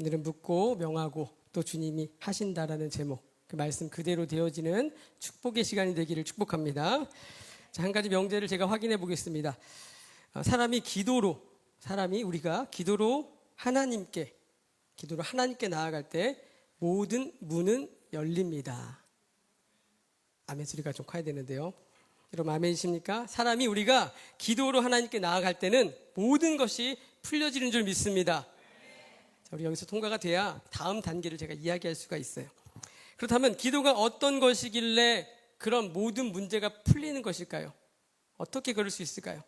오늘은 묻고 명하고 또 주님이 하신다라는 제목 그 말씀 그대로 되어지는 축복의 시간이 되기를 축복합니다. 자, 한 가지 명제를 제가 확인해 보겠습니다. 어, 사람이 기도로 사람이 우리가 기도로 하나님께 기도로 하나님께 나아갈 때 모든 문은 열립니다. 아멘 소리가 좀 커야 되는데요. 여러분 아멘이십니까? 사람이 우리가 기도로 하나님께 나아갈 때는 모든 것이 풀려지는 줄 믿습니다. 자, 우리 여기서 통과가 돼야 다음 단계를 제가 이야기할 수가 있어요. 그렇다면 기도가 어떤 것이길래 그런 모든 문제가 풀리는 것일까요? 어떻게 그럴 수 있을까요?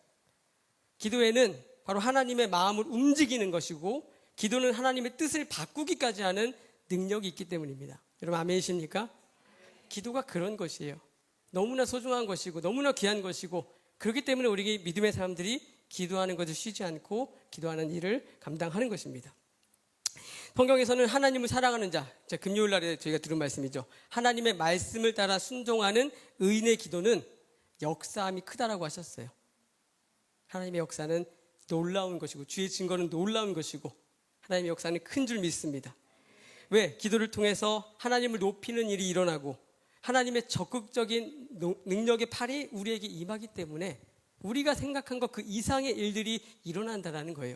기도에는 바로 하나님의 마음을 움직이는 것이고 기도는 하나님의 뜻을 바꾸기까지 하는 능력이 있기 때문입니다. 여러분 아멘이십니까? 기도가 그런 것이에요. 너무나 소중한 것이고 너무나 귀한 것이고 그렇기 때문에 우리 믿음의 사람들이 기도하는 것을 쉬지 않고 기도하는 일을 감당하는 것입니다. 성경에서는 하나님을 사랑하는 자, 자 금요일 날에 저희가 들은 말씀이죠. 하나님의 말씀을 따라 순종하는 의인의 기도는 역사함이 크다라고 하셨어요. 하나님의 역사는 놀라운 것이고 주의 증거는 놀라운 것이고 하나님의 역사는 큰 줄 믿습니다. 왜? 기도를 통해서 하나님을 높이는 일이 일어나고 하나님의 적극적인 노- 능력의 팔이 우리에게 임하기 때문에 우리가 생각한 것 그 이상의 일들이 일어난다라는 거예요.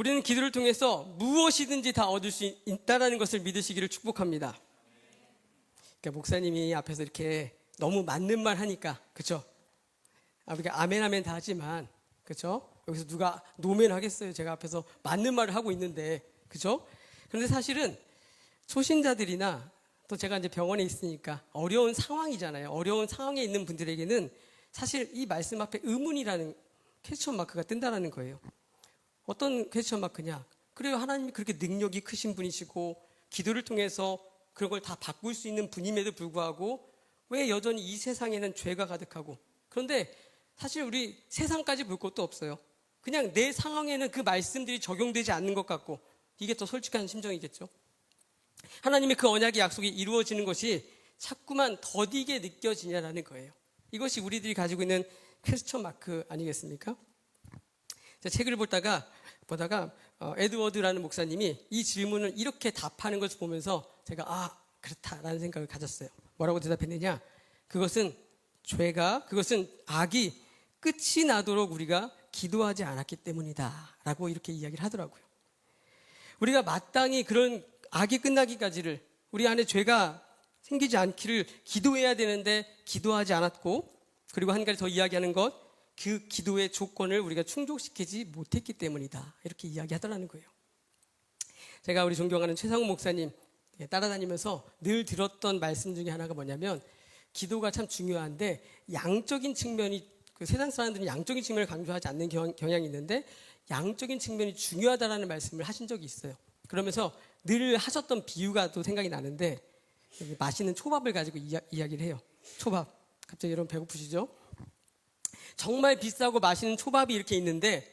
우리는 기도를 통해서 무엇이든지 다 얻을 수 있다라는 것을 믿으시기를 축복합니다. 그러니까 목사님이 앞에서 이렇게 너무 맞는 말 하니까 그렇죠? 아, 우리가 아멘 아멘 다 하지만 그렇죠? 여기서 누가 노멘 하겠어요? 제가 앞에서 맞는 말을 하고 있는데 그렇죠? 그런데 사실은 초신자들이나 또 제가 이제 병원에 있으니까 어려운 상황이잖아요. 어려운 상황에 있는 분들에게는 사실 이 말씀 앞에 의문이라는 퀘스천 마크가 뜬다라는 거예요. 어떤 퀘스천 마크냐? 그래요. 하나님이 그렇게 능력이 크신 분이시고 기도를 통해서 그런 걸 다 바꿀 수 있는 분임에도 불구하고 왜 여전히 이 세상에는 죄가 가득하고 그런데 사실 우리 세상까지 볼 것도 없어요. 그냥 내 상황에는 그 말씀들이 적용되지 않는 것 같고 이게 더 솔직한 심정이겠죠. 하나님의 그 언약의 약속이 이루어지는 것이 자꾸만 더디게 느껴지냐라는 거예요. 이것이 우리들이 가지고 있는 퀘스천 마크 아니겠습니까? 책을 보다가 보다가 어, 에드워드라는 목사님이 이 질문을 이렇게 답하는 것을 보면서 제가 아 그렇다라는 생각을 가졌어요. 뭐라고 대답했느냐? 그것은 죄가 그것은 악이 끝이 나도록 우리가 기도하지 않았기 때문이다라고 이렇게 이야기를 하더라고요. 우리가 마땅히 그런 악이 끝나기까지를 우리 안에 죄가 생기지 않기를 기도해야 되는데 기도하지 않았고 그리고 한 가지 더 이야기하는 것 그 기도의 조건을 우리가 충족시키지 못했기 때문이다 이렇게 이야기하더라는 거예요. 제가 우리 존경하는 최상우 목사님 예, 따라다니면서 늘 들었던 말씀 중에 하나가 뭐냐면 기도가 참 중요한데 양적인 측면이 그 세상 사람들은 양적인 측면을 강조하지 않는 경, 경향이 있는데 양적인 측면이 중요하다라는 말씀을 하신 적이 있어요. 그러면서 늘 하셨던 비유가 또 생각이 나는데 맛있는 초밥을 가지고 이야, 이야기를 해요. 초밥. 갑자기 여러분 배고프시죠? 정말 비싸고 맛있는 초밥이 이렇게 있는데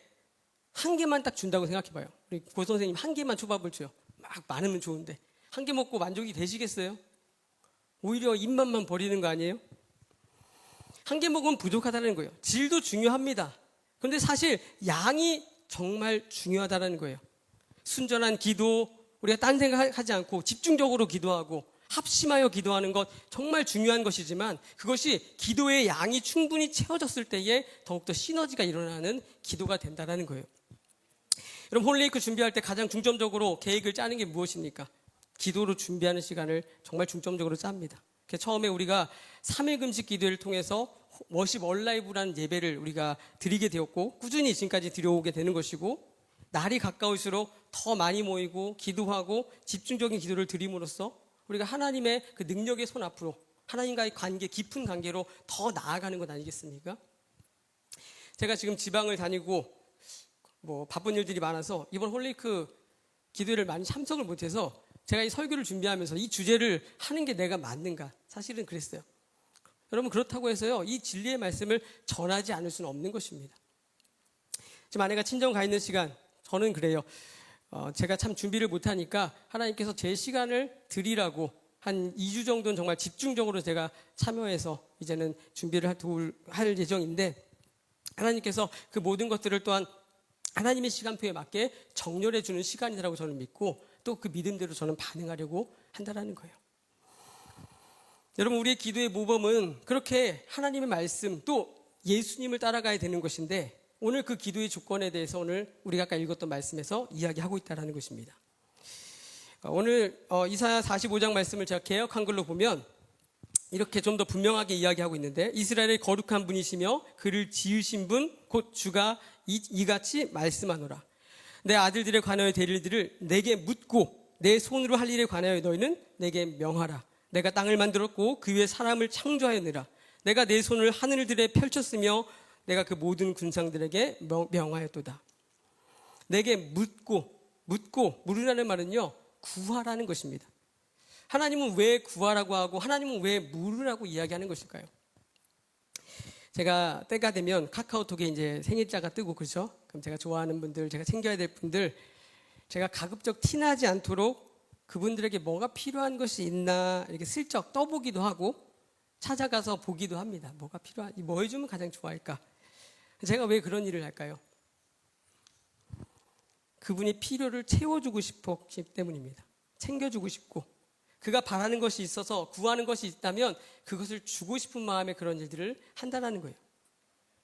한 개만 딱 준다고 생각해 봐요. 우리 고 선생님 한 개만 초밥을 줘요. 막 많으면 좋은데 한 개 먹고 만족이 되시겠어요? 오히려 입맛만 버리는 거 아니에요? 한 개 먹으면 부족하다는 거예요. 질도 중요합니다. 그런데 사실 양이 정말 중요하다는 거예요. 순전한 기도, 우리가 딴 생각하지 않고 집중적으로 기도하고 합심하여 기도하는 것 정말 중요한 것이지만 그것이 기도의 양이 충분히 채워졌을 때에 더욱더 시너지가 일어나는 기도가 된다는 거예요. 여러분 홀레이크 준비할 때 가장 중점적으로 계획을 짜는 게 무엇입니까? 기도로 준비하는 시간을 정말 중점적으로 짭니다. 처음에 우리가 3일 금식 기도를 통해서 워십 얼라이브라는 예배를 우리가 드리게 되었고 꾸준히 지금까지 드려오게 되는 것이고 날이 가까울수록 더 많이 모이고 기도하고 집중적인 기도를 드림으로써 우리가 하나님의 그 능력의 손 앞으로 하나님과의 관계 깊은 관계로 더 나아가는 것 아니겠습니까? 제가 지금 지방을 다니고 뭐 바쁜 일들이 많아서 이번 홀리크 기도를 많이 참석을 못해서 제가 이 설교를 준비하면서 이 주제를 하는 게 내가 맞는가 사실은 그랬어요. 여러분 그렇다고 해서요 이 진리의 말씀을 전하지 않을 수는 없는 것입니다. 지금 아내가 친정 가 있는 시간 저는 그래요. 어, 제가 참 준비를 못하니까 하나님께서 제 시간을 드리라고 한 2주 정도는 정말 집중적으로 제가 참여해서 이제는 준비를 할, 예정인데 하나님께서 그 모든 것들을 또한 하나님의 시간표에 맞게 정렬해 주는 시간이라고 저는 믿고 또 그 믿음대로 저는 반응하려고 한다라는 거예요. 여러분 우리의 기도의 모범은 그렇게 하나님의 말씀 또 예수님을 따라가야 되는 것인데 오늘 그 기도의 조건에 대해서 오늘 우리가 아까 읽었던 말씀에서 이야기하고 있다라는 것입니다. 어, 오늘 어, 이사야 45장 말씀을 제가 개혁 한글로 보면 이렇게 좀 더 분명하게 이야기하고 있는데 이스라엘의 거룩한 분이시며 그를 지으신 분 곧 주가 이, 이같이 말씀하노라. 내 아들들에 관하여 될 일들을 내게 묻고 내 손으로 할 일에 관하여 너희는 내게 명하라. 내가 땅을 만들었고 그 위에 사람을 창조하였느라. 내가 내 손을 하늘들에 펼쳤으며 내가 그 모든 군상들에게 명- 명하였도다 내게 묻고 묻고 물으라는 말은요 구하라는 것입니다 하나님은 왜 구하라고 하고 하나님은 왜 물으라고 이야기하는 것일까요? 제가 때가 되면 카카오톡에 이제 생일자가 뜨고 그렇죠? 그럼 제가 좋아하는 분들, 제가 챙겨야 될 분들, 제가 가급적 티나지 않도록 그분들에게 뭐가 필요한 것이 있나 이렇게 슬쩍 떠보기도 하고 찾아가서 보기도 합니다. 뭐가 필요한, 뭐 해주면 가장 좋아할까? 제가 왜 그런 일을 할까요? 그분이 필요를 채워주고 싶었기 때문입니다. 챙겨주고 싶고 그가 바라는 것이 있어서 구하는 것이 있다면 그것을 주고 싶은 마음에 그런 일들을 한다는 거예요.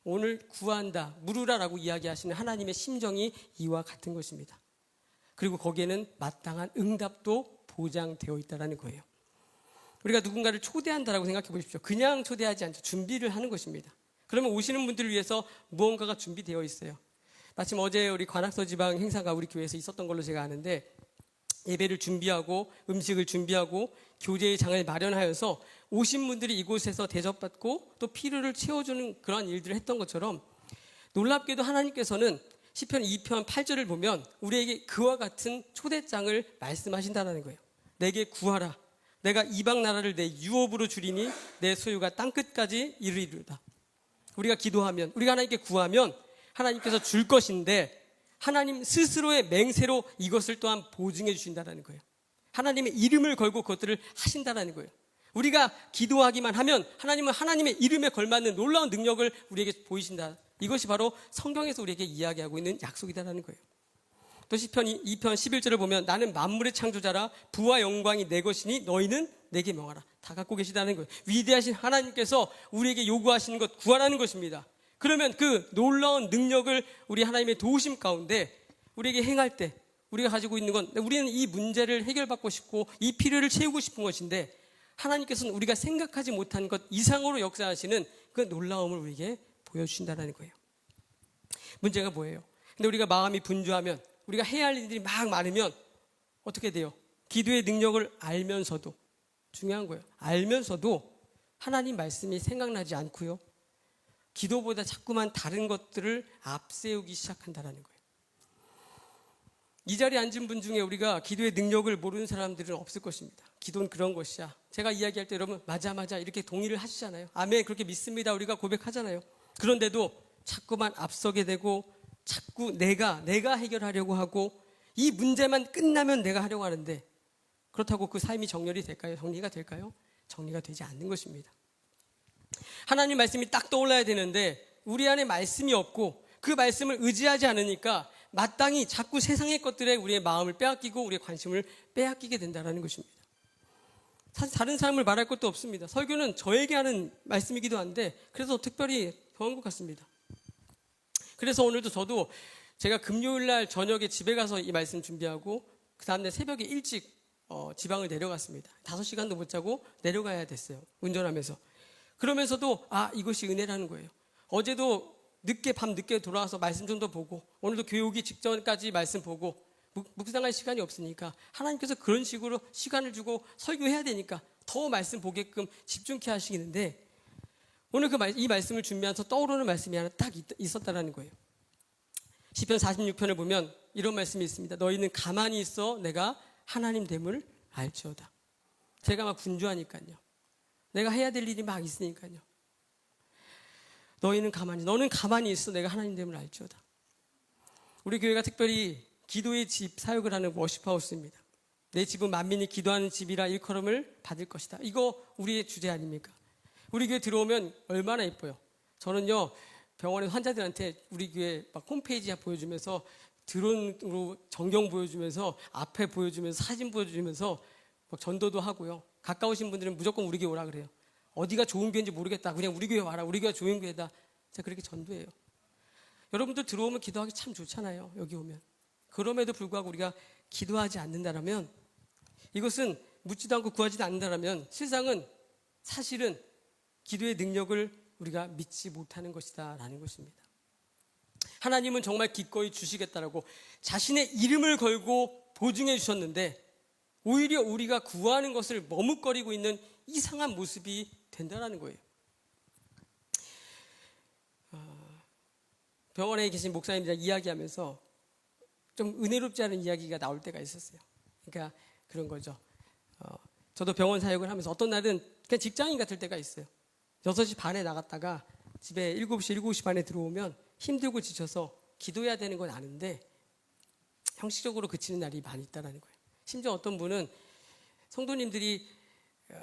오늘 구한다, 물으라라고 이야기하시는 하나님의 심정이 이와 같은 것입니다. 그리고 거기에는 마땅한 응답도 보장되어 있다는 거예요. 우리가 누군가를 초대한다라고 생각해 보십시오. 그냥 초대하지 않죠. 준비를 하는 것입니다. 그러면 오시는 분들을 위해서 무언가가 준비되어 있어요. 마침 어제 우리 관악서 지방 행사가 우리 교회에서 있었던 걸로 제가 아는데 예배를 준비하고 음식을 준비하고 교제의 장을 마련하여서 오신 분들이 이곳에서 대접받고 또 필요를 채워주는 그런 일들을 했던 것처럼 놀랍게도 하나님께서는 시편 2편 8절을 보면 우리에게 그와 같은 초대장을 말씀하신다는 거예요. 내게 구하라. 내가 이방 나라를 내 유업으로 주리니 내 소유가 땅 끝까지 이르리로다. 우리가 기도하면 우리가 하나님께 구하면 하나님께서 줄 것인데 하나님 스스로의 맹세로 이것을 또한 보증해 주신다는 거예요. 하나님의 이름을 걸고 그것들을 하신다는 거예요. 우리가 기도하기만 하면 하나님은 하나님의 이름에 걸맞는 놀라운 능력을 우리에게 보이신다. 이것이 바로 성경에서 우리에게 이야기하고 있는 약속이다라는 거예요. 또 시편 2편 11절을 보면 나는 만물의 창조자라 부와 영광이 내 것이니 너희는 내게 명하라. 다 갖고 계시다는 거예요. 위대하신 하나님께서 우리에게 요구하시는 것 구하라는 것입니다. 그러면 그 놀라운 능력을 우리 하나님의 도우심 가운데 우리에게 행할 때 우리가 가지고 있는 건 우리는 이 문제를 해결받고 싶고 이 필요를 채우고 싶은 것인데 하나님께서는 우리가 생각하지 못한 것 이상으로 역사하시는 그 놀라움을 우리에게 보여주신다는 거예요. 문제가 뭐예요? 근데 우리가 마음이 분주하면 우리가 해야 할 일들이 막 많으면 어떻게 돼요? 기도의 능력을 알면서도 중요한 거예요. 알면서도 하나님 말씀이 생각나지 않고요. 기도보다 자꾸만 다른 것들을 앞세우기 시작한다라는 거예요. 이 자리에 앉은 분 중에 우리가 기도의 능력을 모르는 사람들은 없을 것입니다. 기도는 그런 것이야. 제가 이야기할 때 여러분 맞아 맞아 이렇게 동의를 하시잖아요. 아멘 그렇게 믿습니다. 우리가 고백하잖아요. 그런데도 자꾸만 앞서게 되고 자꾸 내가 내가 해결하려고 하고 이 문제만 끝나면 내가 하려고 하는데 그렇다고 그 삶이 정렬이 될까요? 정리가 될까요? 정리가 되지 않는 것입니다. 하나님 말씀이 딱 떠올라야 되는데 우리 안에 말씀이 없고 그 말씀을 의지하지 않으니까 마땅히 자꾸 세상의 것들에 우리의 마음을 빼앗기고 우리의 관심을 빼앗기게 된다는 것입니다. 사실 다른 사람을 말할 것도 없습니다. 설교는 저에게 하는 말씀이기도 한데 그래서 특별히 더한 것 같습니다. 그래서 오늘도 저도 제가 금요일 날 저녁에 집에 가서 이 말씀 준비하고 그 다음날 새벽에 일찍 어, 지방을 내려갔습니다. 다섯 시간도 못 자고 내려가야 됐어요. 운전하면서. 그러면서도 아 이것이 은혜라는 거예요. 어제도 늦게 밤 늦게 돌아와서 말씀 좀 더 보고 오늘도 오기 직전까지 말씀 보고 묵- 묵상할 시간이 없으니까 하나님께서 그런 식으로 시간을 주고 설교해야 되니까 더 말씀 보게끔 집중케 하시는데 오늘 그 이 말씀을 준비하면서 떠오르는 말씀이 하나 딱 있- 있었다라는 거예요. 시편 46편을 보면 이런 말씀이 있습니다. 너희는 가만히 있어 내가 하나님 됨을 알지어다. 제가 막 분주하니까요. 내가 해야 될 일이 막 있으니까요. 너희는 가만히, 너는 가만히 있어. 내가 하나님 됨을 알지어다. 우리 교회가 특별히 기도의 집 사역을 하는 워시하우스입니다. 내 집은 만민이 기도하는 집이라 일컬음을 받을 것이다. 이거 우리의 주제 아닙니까? 우리 교회 들어오면 얼마나 예뻐요. 저는요, 병원의 환자들한테 우리 교회 막 홈페이지 보여주면서 드론으로 전경 보여주면서 앞에 보여주면서 사진 보여주면서 막 전도도 하고요. 가까우신 분들은 무조건 우리 교회 오라 그래요. 어디가 좋은 교회인지 모르겠다. 그냥 우리 교회 와라. 우리 교회가 좋은 교회다. 제가 그렇게 전도해요. 여러분들 들어오면 기도하기 참 좋잖아요. 여기 오면. 그럼에도 불구하고 우리가 기도하지 않는다라면 이것은 묻지도 않고 구하지도 않는다라면 세상은 사실은 기도의 능력을 우리가 믿지 못하는 것이다 라는 것입니다. 하나님은 정말 기꺼이 주시겠다라고 자신의 이름을 걸고 보증해 주셨는데 오히려 우리가 구하는 것을 머뭇거리고 있는 이상한 모습이 된다라는 거예요. 어, 병원에 계신 목사님들이랑 이야기하면서 좀 은혜롭지 않은 이야기가 나올 때가 있었어요. 그러니까 그런 거죠. 어, 저도 병원 사역을 하면서 어떤 날은 그냥 직장인 같을 때가 있어요. 6시 반에 나갔다가 집에 7시, 7시 반에 들어오면 힘들고 지쳐서 기도해야 되는 건 아는데 형식적으로 그치는 날이 많이 있다라는 거예요. 심지어 어떤 분은 성도님들이 어,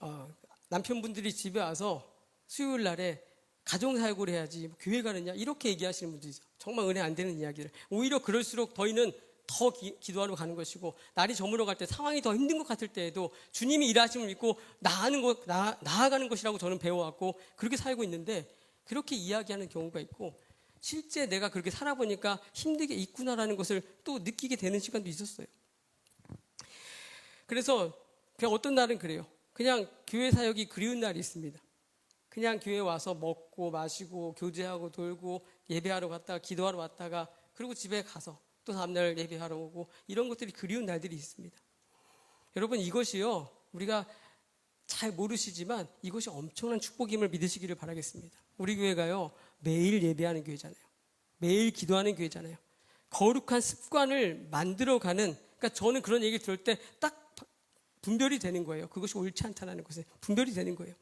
어, 남편분들이 집에 와서 수요일 날에 가정사역을 해야지 뭐 교회 가느냐 이렇게 얘기하시는 분들이. 정말 은혜 안 되는 이야기를 오히려 그럴수록 저희는 더 기, 기도하러 가는 것이고 날이 저물어 갈 때 상황이 더 힘든 것 같을 때에도 주님이 일하심을 믿고 나아는 것 나, 나아가는 것이라고 저는 배워왔고 그렇게 살고 있는데 그렇게 이야기하는 경우가 있고 실제 내가 그렇게 살아보니까 힘들게 있구나라는 것을 또 느끼게 되는 시간도 있었어요. 그래서 그냥 어떤 날은 그래요. 그냥 교회 사역이 그리운 날이 있습니다. 그냥 교회 와서 먹고 마시고 교제하고 돌고 예배하러 갔다가 기도하러 왔다가 그리고 집에 가서 또 다음날 예배하러 오고 이런 것들이 그리운 날들이 있습니다. 여러분 이것이요 우리가 잘 모르시지만 이것이 엄청난 축복임을 믿으시기를 바라겠습니다. 우리 교회가요 매일 예배하는 교회잖아요. 매일 기도하는 교회잖아요. 거룩한 습관을 만들어가는 그러니까 저는 그런 얘기 들을 때 딱 분별이 되는 거예요. 그것이 옳지 않다는 것에 분별이 되는 거예요.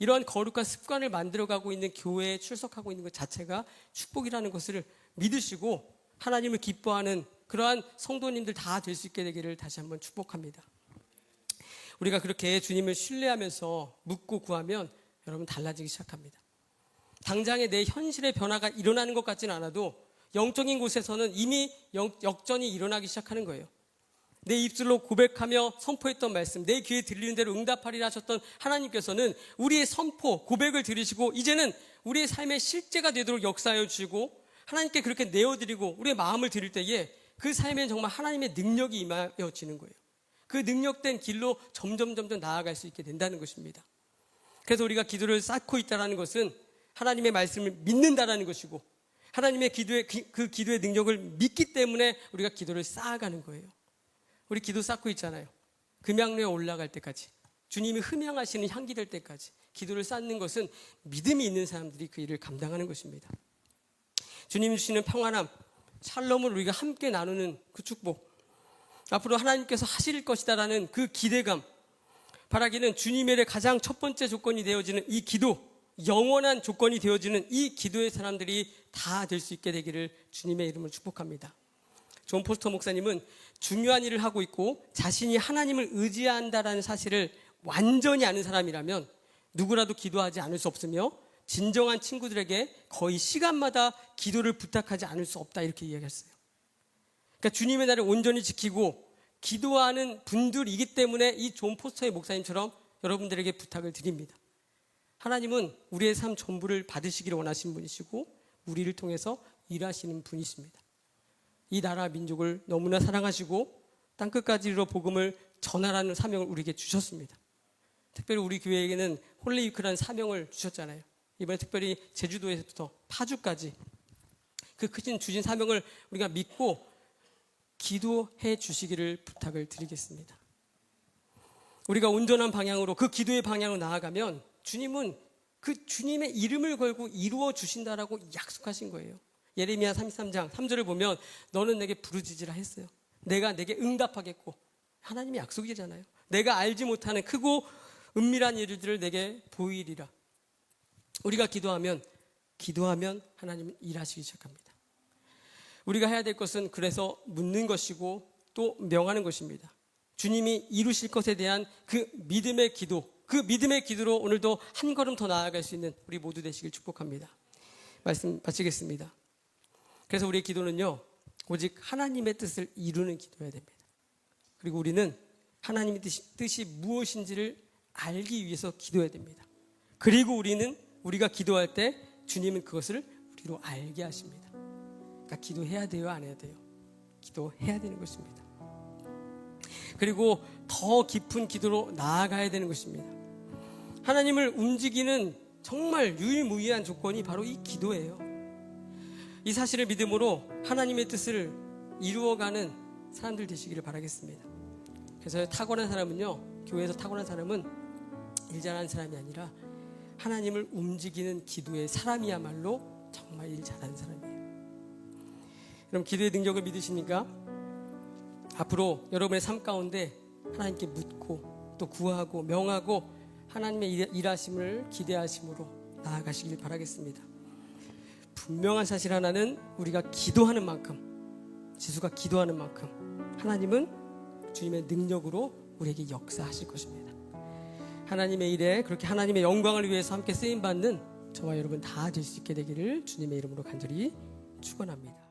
이러한 거룩한 습관을 만들어가고 있는 교회에 출석하고 있는 것 자체가 축복이라는 것을 믿으시고 하나님을 기뻐하는 그러한 성도님들 다 될 수 있게 되기를 다시 한번 축복합니다. 우리가 그렇게 주님을 신뢰하면서 묻고 구하면 여러분 달라지기 시작합니다. 당장에 내 현실의 변화가 일어나는 것 같지는 않아도 영적인 곳에서는 이미 역전이 일어나기 시작하는 거예요. 내 입술로 고백하며 선포했던 말씀, 내 귀에 들리는 대로 응답하리라 하셨던 하나님께서는 우리의 선포, 고백을 들으시고 이제는 우리의 삶의 실제가 되도록 역사하여 주시고 하나님께 그렇게 내어드리고 우리의 마음을 드릴 때에 그 삶에 정말 하나님의 능력이 임하여지는 거예요. 그 능력된 길로 점점 점점 나아갈 수 있게 된다는 것입니다. 그래서 우리가 기도를 쌓고 있다는 것은 하나님의 말씀을 믿는다라는 것이고 하나님의 기도의 그 기도의 능력을 믿기 때문에 우리가 기도를 쌓아가는 거예요. 우리 기도 쌓고 있잖아요. 금양로에 올라갈 때까지 주님이 흠양하시는 향기 될 때까지 기도를 쌓는 것은 믿음이 있는 사람들이 그 일을 감당하는 것입니다. 주님 주시는 평안함, 샬롬을 우리가 함께 나누는 그 축복, 앞으로 하나님께서 하실 것이다라는 그 기대감, 바라기는 주님의 가장 첫 번째 조건이 되어지는 이 기도, 영원한 조건이 되어지는 이 기도의 사람들이 다 될 수 있게 되기를 주님의 이름으로 축복합니다. 존 포스터 목사님은 중요한 일을 하고 있고 자신이 하나님을 의지한다라는 사실을 완전히 아는 사람이라면 누구라도 기도하지 않을 수 없으며 진정한 친구들에게 거의 시간마다 기도를 부탁하지 않을 수 없다 이렇게 이야기했어요. 그러니까 주님의 날을 온전히 지키고 기도하는 분들이기 때문에 이 존 포스터의 목사님처럼 여러분들에게 부탁을 드립니다. 하나님은 우리의 삶 전부를 받으시기를 원하시는 분이시고 우리를 통해서 일하시는 분이십니다. 이 나라 민족을 너무나 사랑하시고 땅 끝까지로 복음을 전하라는 사명을 우리에게 주셨습니다. 특별히 우리 교회에게는 홀리위크라는 사명을 주셨잖아요. 이번에 특별히 제주도에서부터 파주까지 그 크신 주신 사명을 우리가 믿고 기도해 주시기를 부탁을 드리겠습니다. 우리가 온전한 방향으로 그 기도의 방향으로 나아가면 주님은 그 주님의 이름을 걸고 이루어 주신다라고 약속하신 거예요. 예레미야 33장 3절을 보면 너는 내게 부르짖으라 했어요. 내가 내게 응답하겠고 하나님의 약속이잖아요. 내가 알지 못하는 크고 은밀한 일들을 내게 보이리라. 우리가 기도하면 기도하면 하나님은 일하시기 시작합니다. 우리가 해야 될 것은 그래서 묻는 것이고 또 명하는 것입니다. 주님이 이루실 것에 대한 그 믿음의 기도, 그 믿음의 기도로 오늘도 한 걸음 더 나아갈 수 있는 우리 모두 되시길 축복합니다. 말씀 마치겠습니다. 그래서 우리의 기도는요, 오직 하나님의 뜻을 이루는 기도여야 됩니다. 그리고 우리는 하나님의 뜻이, 뜻이 무엇인지를 알기 위해서 기도해야 됩니다. 그리고 우리는 우리가 기도할 때 주님은 그것을 우리로 알게 하십니다. 그러니까 기도해야 돼요, 안 해야 돼요? 기도해야 되는 것입니다. 그리고 더 깊은 기도로 나아가야 되는 것입니다. 하나님을 움직이는 정말 유일무이한 조건이 바로 이 기도예요. 이 사실을 믿음으로 하나님의 뜻을 이루어가는 사람들 되시기를 바라겠습니다. 그래서 타고난 사람은요, 교회에서 타고난 사람은 일 잘하는 사람이 아니라 하나님을 움직이는 기도의 사람이야말로 정말 일 잘하는 사람이에요. 그럼 기도의 능력을 믿으십니까? 앞으로 여러분의 삶 가운데 하나님께 묻고 또 구하고 명하고 하나님의 일- 일하심을 기대하심으로 나아가시길 바라겠습니다. 분명한 사실 하나는 우리가 기도하는 만큼 지수가 기도하는 만큼 하나님은 주님의 능력으로 우리에게 역사하실 것입니다. 하나님의 일에 그렇게 하나님의 영광을 위해서 함께 쓰임 받는 저와 여러분 다 될 수 있게 되기를 주님의 이름으로 간절히 축원합니다.